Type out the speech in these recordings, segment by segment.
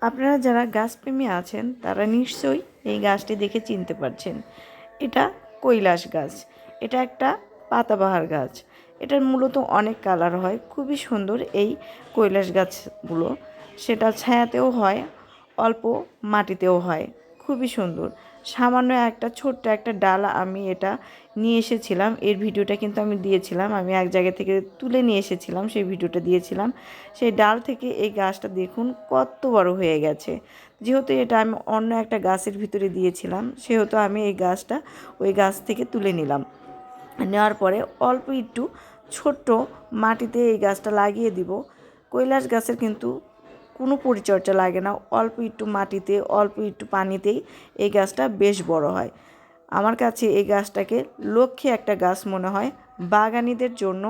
আপনারা যারা গাছপ্রেমী আছেন, তারা নিশ্চয়ই এই গাছটি দেখে চিনতে পারছেন। এটা কৈলাস গাছ। এটা একটা পাতাবাহার গাছ। এটার মূলত অনেক কালার হয়। খুবই সুন্দর এই কৈলাস গাছগুলো। সেটা ছায়াতেও হয়, অল্প মাটিতেও হয়। খুবই সুন্দর। সামান্য একটা ছোট্ট একটা ডাল আমি এটা নিয়ে এসেছিলাম। এর ভিডিওটা কিন্তু আমি দিয়েছিলাম। আমি এক জায়গা থেকে তুলে নিয়ে এসেছিলাম, সেই ভিডিওটা দিয়েছিলাম। সেই ডাল থেকে এই গাছটা দেখুন কত বড় হয়ে গেছে। যেহেতু এটা আমি অন্য একটা গাছের ভিতরে দিয়েছিলাম, সেহেতু আমি এই গাছটা ওই গাছ থেকে তুলে নিলাম। নেওয়ার পরে অল্প একটু ছোট্ট মাটিতে এই গাছটা লাগিয়ে দিব। কৈলাস গাছের কিন্তু কোনো পরিচর্যা লাগে না। অল্প একটু মাটিতে, অল্প একটু পানিতেই এই গাছটা বেশ বড় হয়। আমার কাছে এই গাছটাকে লক্ষ্যে একটা গাছ মনে হয়। বাগানিদের জন্য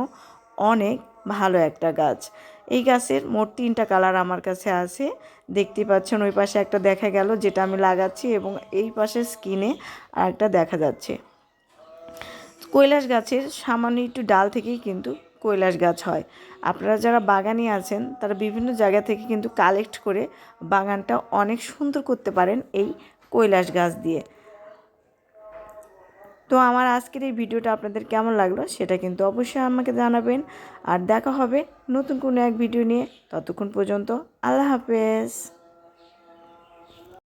অনেক ভালো একটা গাছ। এই গাছের মোট তিনটা কালার আমার কাছে আছে। দেখতে পাচ্ছেন ওই পাশে একটা দেখা গেল যেটা আমি লাগাচ্ছি এবং এই পাশে স্কিনে আর একটা দেখা যাচ্ছে। কৈলাস গাছের সামান্য একটু ডাল থেকেই কিন্তু কৈলাস গাছ হয়। আপনারা যারা বাগানি আছেন, তারা বিভিন্ন জায়গা থেকে কিন্তু কালেক্ট করে বাগানটা অনেক সুন্দর করতে পারেন এই কৈলাস গাছ দিয়ে। তো আমার আজকের এই ভিডিওটা আপনাদের কেমন লাগল সেটা কিন্তু অবশ্যই আমাকে জানাবেন। আর দেখা হবে নতুন কোনো এক ভিডিও নিয়ে। ততক্ষণ পর্যন্ত আল্লাহ হাফেজ।